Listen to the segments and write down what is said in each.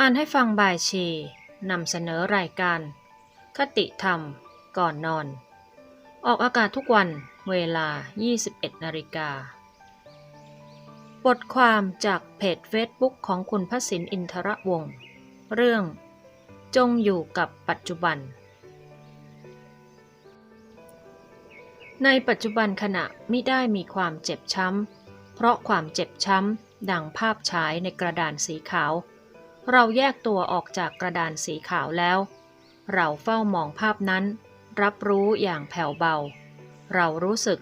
อ่านให้ฟังบายชีนำเสนอรายการ คติธรรม ก่อนนอน ออกอากาศทุกวันเวลา 21นาฬิกา บทความจากเพจเฟซบุ๊กของคุณพสินอินทรวงศ์เรื่องจงอยู่กับปัจจุบัน ในปัจจุบันขณะมิได้มีความเจ็บช้ำ เพราะความเจ็บช้ำ ดังภาพฉายในกระดานสีขาว เราแยกตัวออกจากกระดานสีขาวแล้ว เราเฝ้ามองภาพนั้น รับรู้อย่างแผ่วเบา เรารู้สึก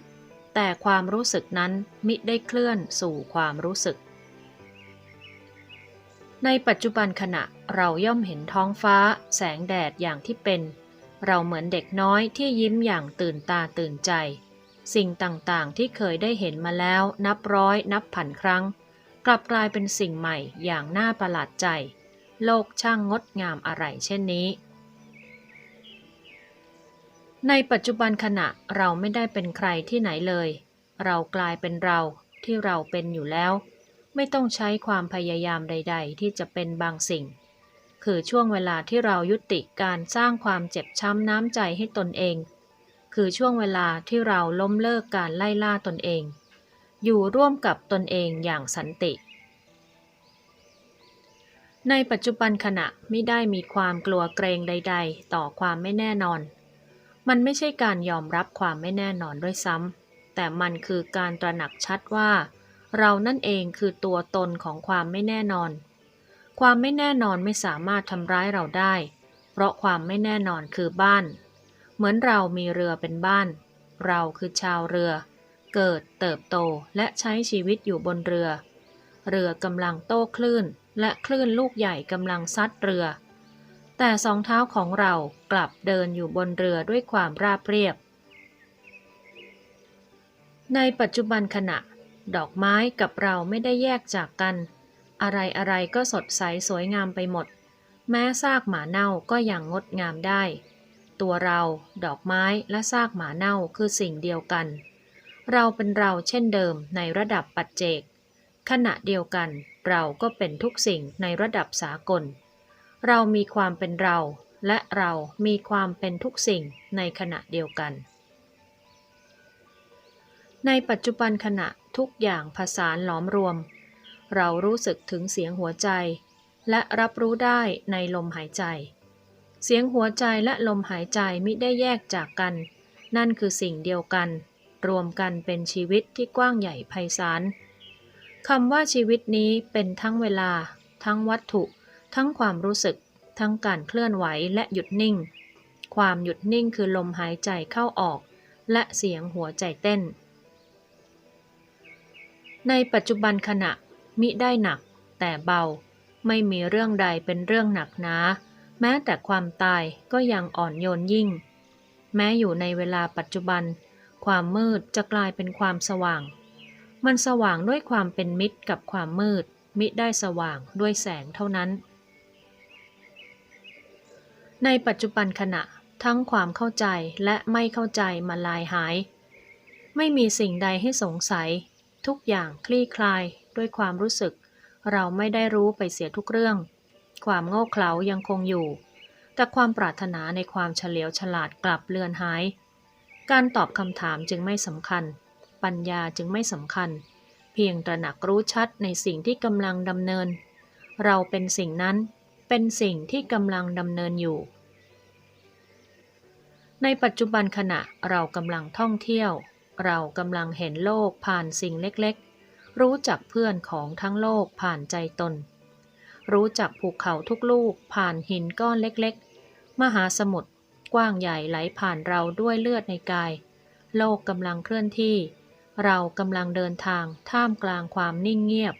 แต่ความรู้สึกนั้นมิได้เคลื่อนสู่ความรู้สึก ในปัจจุบันขณะเราย่อมเห็นท้องฟ้า แสงแดดอย่างที่เป็น เราเหมือนเด็กน้อยที่ยิ้มอย่างตื่นตาตื่นใจ สิ่งต่างๆที่เคยได้เห็นมาแล้วนับร้อยนับพันครั้ง กลับกลายเป็นสิ่งใหม่อย่างน่าประหลาดใจ โลกช่างงดงามอะไรเช่นนี้ ในปัจจุบันขณะเราไม่ได้เป็นใครที่ไหนเลย เรากลายเป็นเราที่เราเป็นอยู่แล้ว ไม่ต้องใช้ความพยายามใด ๆ ที่จะเป็นบางสิ่ง คือช่วงเวลาที่เรายุติการสร้างความเจ็บช้ำน้ำใจให้ตนเอง คือช่วงเวลาที่เราล้มเลิกการไล่ล่าตนเอง อยู่ร่วมกับตนเองอย่างสันติ ในปัจจุบันขณะไม่ได้มีความกลัวเกรงใด ๆ ต่อความไม่แน่นอน มันไม่ใช่การยอมรับความไม่แน่นอนด้วยซ้ำแต่มันคือการตระหนักชัดว่า เรานั่นเองคือตัวตนของความไม่แน่นอน ความไม่แน่นอนไม่สามารถทำร้ายเราได้ เพราะความไม่แน่นอนคือบ้าน เหมือนเรามีเรือเป็นบ้าน เราคือชาวเรือเเกิดเติบโตและใช้ชีวิตอยู่บนเรือ เรือกำลังโต้คลื่น และคลื่นลูกใหญ่กำลังซัดเรือ แต่สองเท้าของเรากลับเดินอยู่บนเรือด้วยความราบเรียบ ในปัจจุบันขณะ ดอกไม้กับเราไม่ได้แยกจากกัน อะไรอะไรก็สดใสสวยงามไปหมด แม้ซากหมาเน่าก็ยังงดงามได้ ตัวเรา ดอกไม้และซากหมาเน่าคือสิ่งเดียวกัน เราเป็นเราเช่นเดิมในระดับปัจเจก ขณะเดียวกันเราก็เป็นทุกสิ่งในระดับสากล เรามีความเป็นเรา และเรามีความเป็นทุกสิ่งในขณะเดียวกัน ในปัจจุบันขณะทุกอย่างผสานหลอมรวม เรารู้สึกถึงเสียงหัวใจ และรับรู้ได้ในลมหายใจ เสียงหัวใจและลมหายใจมิได้แยกจากกัน นั่นคือสิ่งเดียวกัน รวมกันเป็นชีวิตที่กว้างใหญ่ไพศาลคำว่าชีวิตนี้เป็นทั้งเวลา ทั้งวัตถุ ทั้งความรู้สึก ทั้งการเคลื่อนไหวและหยุดนิ่ง ความหยุดนิ่งคือลมหายใจเข้าออก และเสียงหัวใจเต้น ในปัจจุบันขณะมิได้หนัก แต่เบา ไม่มีเรื่องใดเป็นเรื่องหนักหนา แม้แต่ความตายก็ยังอ่อนโยนยิ่ง แม้อยู่ในเวลาปัจจุบัน ความมืดจะกลายเป็นความสว่าง มันสว่างด้วยความเป็นมิตรกับความมืด มิได้สว่างด้วยแสงเท่านั้น ในปัจจุบันขณะทั้งความเข้าใจและไม่เข้าใจมาลายหาย ไม่มีสิ่งใดให้สงสัย ทุกอย่างคลี่คลายด้วยความรู้สึก เราไม่ได้รู้ไปเสียทุกเรื่อง ความโง่เขลายังคงอยู่ แต่ความปรารถนาในความเฉลียวฉลาดกลับเลือนหาย การตอบคำถามจึงไม่สำคัญ ปัญญาจึงไม่สำคัญ เพียงตระหนักรู้ชัดในสิ่งที่กำลังดำเนิน เราเป็นสิ่งนั้นเป็นสิ่งที่กำลังดำเนินอยู่ ในปัจจุบันขณะเรากำลังท่องเที่ยว เรากำลังเห็นโลกผ่านสิ่งเล็กๆ รู้จักเพื่อนของทั้งโลกผ่านใจตน รู้จักภูเขาทุกลูกผ่านหินก้อนเล็กๆ มหาสมุทร กว้างใหญ่ไหลผ่านเราด้วยเลือดในกาย โลกกำลังเคลื่อนที่ เรากำลังเดินทางท่ามกลางความนิ่งเงียบ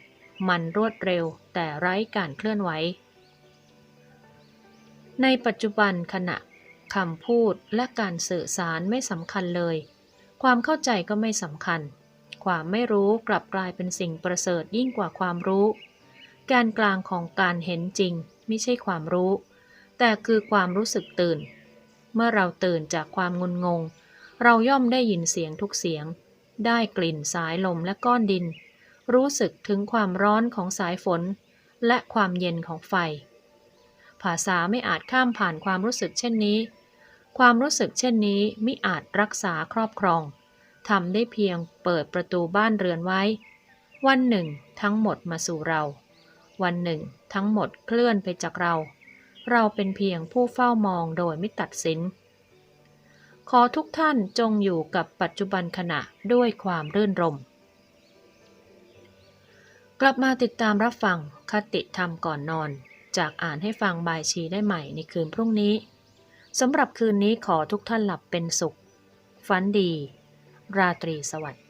มันรวดเร็วแต่ไร้การเคลื่อนไหว ในปัจจุบันขณะคำพูดและการสื่อสารไม่สำคัญเลย ความเข้าใจก็ไม่สำคัญ ความไม่รู้กลับกลายเป็นสิ่งประเสริฐยิ่งกว่าความรู้การกลางของการเห็นจริงไม่ใช่ความรู้ แต่คือความรู้สึกตื่น เมื่อเราตื่นจากความงุนงง เราย่อมได้ยินเสียงทุกเสียง ได้กลิ่นสายลมและก้อนดิน รู้สึกถึงความร้อนของสายฝน และความเย็นของไฟ ภาษาไม่อาจข้ามผ่านความรู้สึกเช่นนี้ ความรู้สึกเช่นนี้มิอาจรักษาครอบครองทำได้เพียงเปิดประตูบ้านเรือนไว้ วันหนึ่ง ทั้งหมดมาสู่เรา วันหนึ่ง ทั้งหมดเคลื่อนไปจากเรา เราเป็นเพียงผู้เฝ้ามองโดยไม่ตัดสิน ขอทุกท่านจงอยู่กับปัจจุบันขณะด้วยความรื่นรม กลับมาติดตามรับฟังคติธรรมก่อนนอน จากอ่านให้ฟังบายชีได้ใหม่ในคืนพรุ่งนี้สำหรับคืนนี้ขอทุกท่านหลับเป็นสุข ฝันดี ราตรีสวัสดิ์